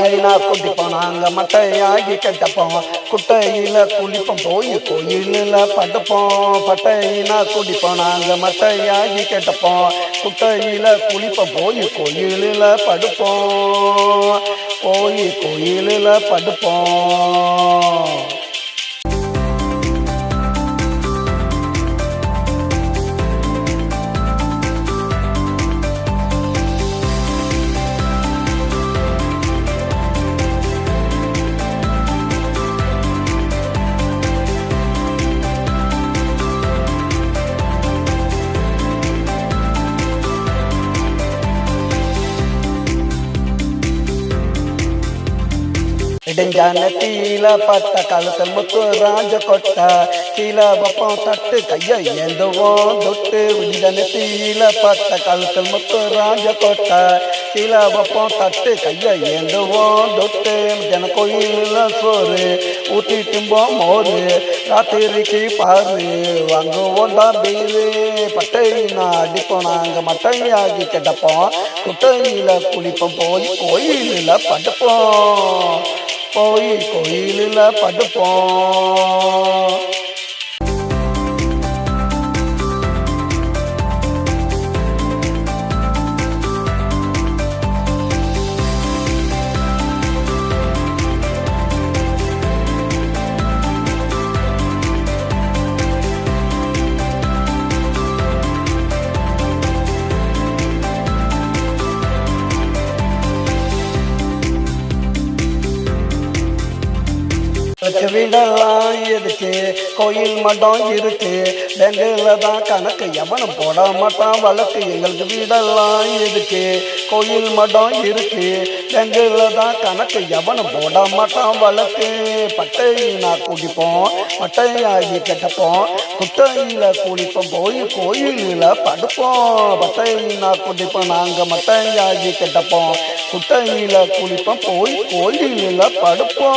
குட்டையினா குட்டிப்போம் நாங்கள் மட்டையாகி கட்டப்போம் குட்டையில குளிப்போம். போய் கோயிலில் படுப்போம். பட்டையினா குடிப்போம் நாங்கள் மட்டையாகி கட்டப்போம் குட்டையில குளிப்போம். போய் கோயிலில் படுப்போம். போய் கோயிலில் படுப்போம். இடைஞ்சான தீல பட்ட கழுத்தல் முத்து ராஜ கொட்ட. சீல பப்பம் தட்டு கைய ஏந்துவோம் தொட்டு. விடன தீல பட்ட கழுத்தல் முத்து ராஜ கொட்ட. சீல பப்பம் தட்டு கைய ஏந்துவோம் தொட்டு. ஜன கோயில் சோறு ஊட்டி தும்போம் மோரு. ராத்திரிக்கு பாரு வாங்குவோம் தான் பீரு பட்டை அடிப்போம் நாங்கள் மட்டையாகி கிடப்போம். குட்டையில குளிப்போம் போய் கோயிலில் படுப்போம். போய் கோயிலில் படுப்போம். வச்சு விடலாம் கோயில் மடம் இருக்கு. பேங்கில் தான் கணக்கு. எவனும் போட மாட்டான். வழக்கு எங்களுக்கு வீடெல்லாம் இருக்கு கோயில் மடம் இருக்கு. பேங்கில் தான் கணக்கு எவனும் போட மாட்டான் வழக்கு. பட்டையினா குடிப்போம் பட்டையாகி கட்டப்போம். குட்டையில் குளிப்போம் போய் கோயிலில் படுப்போம். பட்டையினா குடிப்போம் நாங்கள் மட்டையாகி கட்டப்போம். குட்டையில் குளிப்போம் போய் கோயிலில் படுப்போம்.